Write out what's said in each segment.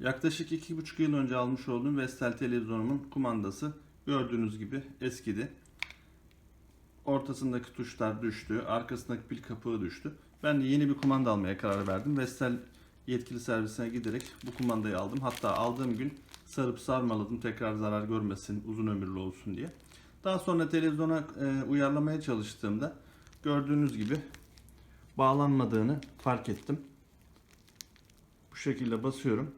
Yaklaşık iki buçuk yıl önce almış olduğum Vestel televizyonumun kumandası gördüğünüz gibi eskidi. Ortasındaki tuşlar düştü, arkasındaki pil kapağı düştü. Ben de yeni bir kumanda almaya karar verdim. Vestel yetkili servisine giderek bu kumandayı aldım. Hatta aldığım gün sarıp sarmaladım tekrar zarar görmesin, uzun ömürlü olsun diye. Daha sonra televizyona e, uyarlamaya çalıştığımda gördüğünüz gibi bağlanmadığını fark ettim. Bu şekilde basıyorum.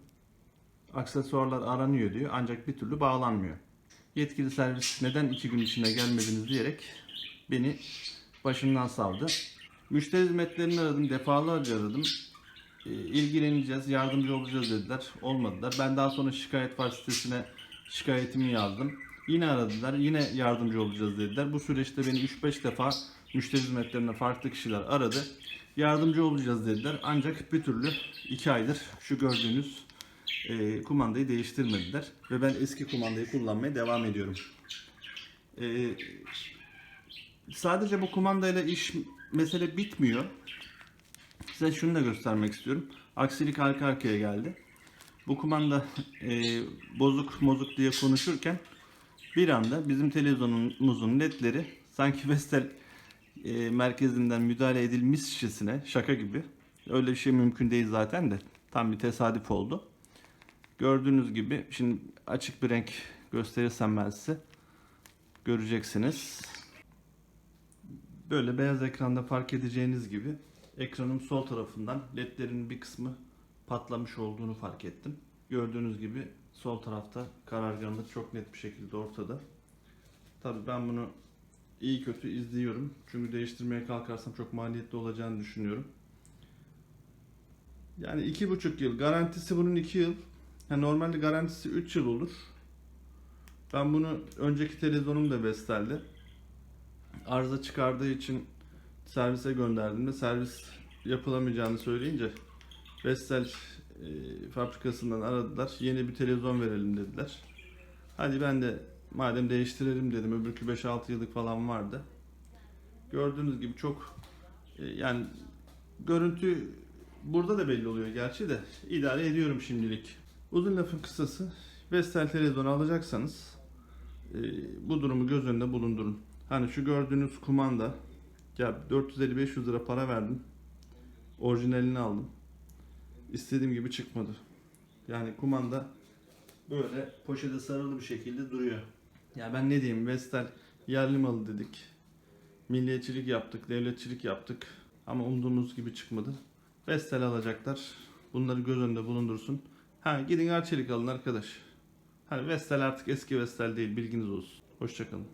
Aksesuarlar aranıyor diyor ancak bir türlü bağlanmıyor. Yetkili servis neden iki gün içinde gelmediniz diyerek beni başımdan savdı. Müşteri hizmetlerini aradım, defalarca aradım. E, ilgileneceğiz, yardımcı olacağız dediler. Olmadılar. Ben daha sonra şikayet var sitesine şikayetimi yazdım. Yine aradılar, yine yardımcı olacağız dediler. Bu süreçte beni 3-5 defa müşteri hizmetlerine farklı kişiler aradı. Yardımcı olacağız dediler. Ancak bir türlü 2 aydır şu gördüğünüz e, kumandayı değiştirmediler. Ve ben eski kumandayı kullanmaya devam ediyorum. E, sadece bu kumandayla iş mesele bitmiyor. Size şunu da göstermek istiyorum. Aksilik arka arkaya geldi. Bu kumanda e, bozuk mozuk diye konuşurken bir anda bizim televizyonumuzun ledleri sanki Vestel e, merkezinden müdahale edilmişçesine şaka gibi. Öyle bir şey mümkün değil zaten de. Tam bir tesadüf oldu. Gördüğünüz gibi şimdi açık bir renk gösterirsem ben size göreceksiniz. Böyle beyaz ekranda fark edeceğiniz gibi ekranın sol tarafından ledlerin bir kısmı patlamış olduğunu fark ettim. Gördüğünüz gibi sol tarafta kararganlık çok net bir şekilde ortada. Tabii ben bunu iyi kötü izliyorum. Çünkü değiştirmeye kalkarsam çok maliyetli olacağını düşünüyorum. Yani iki buçuk yıl. Garantisi bunun iki yıl. Yani normalde garantisi 3 yıl olur. Ben bunu önceki televizyonum da Vestel'de. Arıza çıkardığı için servise gönderdiğimde servis yapılamayacağını söyleyince Vestel e, fabrikasından aradılar. Yeni bir televizyon verelim dediler. Hadi ben de madem değiştirelim dedim. Öbürkü 5-6 yıllık falan vardı. Gördüğünüz gibi çok e, yani görüntü burada da belli oluyor gerçi de idare ediyorum şimdilik. Uzun lafın kısası Vestel televizyonu alacaksanız e, bu durumu göz önünde bulundurun. Hani şu gördüğünüz kumanda ya 450-500 lira para verdim. Orijinalini aldım. İstediğim gibi çıkmadı. Yani kumanda böyle poşete sarılı bir şekilde duruyor. Ya ben ne diyeyim Vestel yerli malı dedik. Milliyetçilik yaptık, devletçilik yaptık. Ama umduğumuz gibi çıkmadı. Vestel alacaklar. Bunları göz önünde bulundursun. Ha gidin Arçelik alın arkadaş. Hani Vestel artık eski Vestel değil bilginiz olsun. Hoşçakalın.